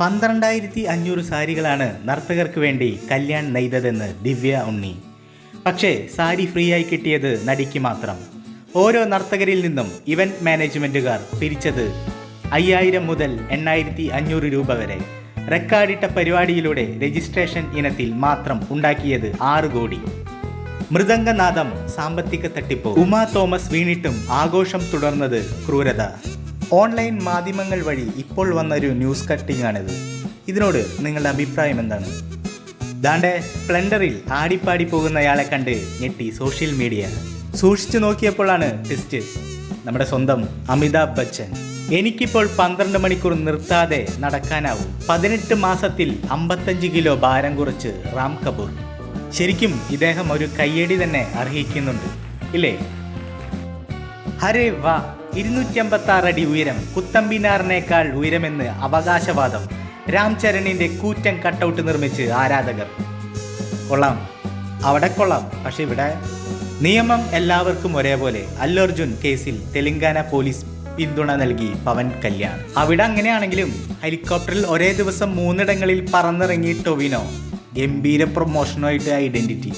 പന്ത്രണ്ടായിരത്തി അഞ്ഞൂറ് സാരികളാണ് നർത്തകർക്ക് വേണ്ടി കല്യാൺ നെയ്തതെന്ന് ദിവ്യ ഉണ്ണി. പക്ഷേ സാരി ഫ്രീ ആയി കിട്ടിയത് നടിക്ക് മാത്രം. ഓരോ നർത്തകരിൽ നിന്നും ഇവന്റ് മാനേജ്മെന്റുകാർ പിരിച്ചത് അയ്യായിരം മുതൽ എണ്ണായിരത്തി അഞ്ഞൂറ് രൂപ വരെ. റെക്കോർഡിട്ട പരിപാടിയിലൂടെ രജിസ്ട്രേഷൻ ഇനത്തിൽ മാത്രം ഉണ്ടാക്കിയത് ആറ് കോടി. മൃദംഗനാദം സാമ്പത്തിക തട്ടിപ്പ്. ഉമാ തോമസ് വീണിട്ടും ആഘോഷം തുടർന്നത് ക്രൂരത. ഓൺലൈൻ മാധ്യമങ്ങൾ വഴി ഇപ്പോൾ വന്നൊരു ന്യൂസ് കട്ടിംഗ് ആണിത് ഇതിനോട് നിങ്ങളുടെ അഭിപ്രായം എന്താണ്? ദാണ്ടെ സ്പ്ലെൻഡറിൽ ആടിപ്പാടി പോകുന്നയാളെ കണ്ട് ഞെട്ടി സോഷ്യൽ മീഡിയ. സൂക്ഷിച്ചു നോക്കിയപ്പോഴാണ് ടെസ്റ്റ് നമ്മുടെ സ്വന്തം അമിതാഭ് ബച്ചൻ. എനിക്കിപ്പോൾ പന്ത്രണ്ട് മണിക്കൂർ നിർത്താതെ നടക്കാനാവും. പതിനെട്ട് മാസത്തിൽ അമ്പത്തഞ്ച് കിലോ ഭാരം കുറച്ച് റാം കപൂർ. ശരിക്കും ഇദ്ദേഹം ഒരു കയ്യടി തന്നെ അർഹിക്കുന്നുണ്ട്. ഇല്ലേ? ഹരേ വാ. ഇരുന്നൂറ്റി അമ്പത്തി ആറ് അടി ഉയരം കുത്തമ്പിനാറിനേക്കാൾ ഉയരമെന്ന് അവകാശവാദം. രാം ചരണിന്റെ കൂറ്റൻ കട്ടൗട്ട് നിർമ്മിച്ച് ആരാധകർ. കൊള്ളാം. അവിടെ കൊള്ളാം. പക്ഷെ ഇവിടെ നിയമം എല്ലാവർക്കും ഒരേപോലെ. അല്ലർജുൻ കേസിൽ തെലങ്കാന പോലീസ് പിന്തുണ നൽകി പവൻ കല്യാൺ. അവിടെ അങ്ങനെയാണെങ്കിലും ഹെലികോപ്റ്ററിൽ ഒരേ ദിവസം മൂന്നിടങ്ങളിൽ പറന്നിറങ്ങി ടൊവിനോ. ഗംഭീര പ്രൊമോഷനുമായിട്ട് ഐഡന്റിറ്റി.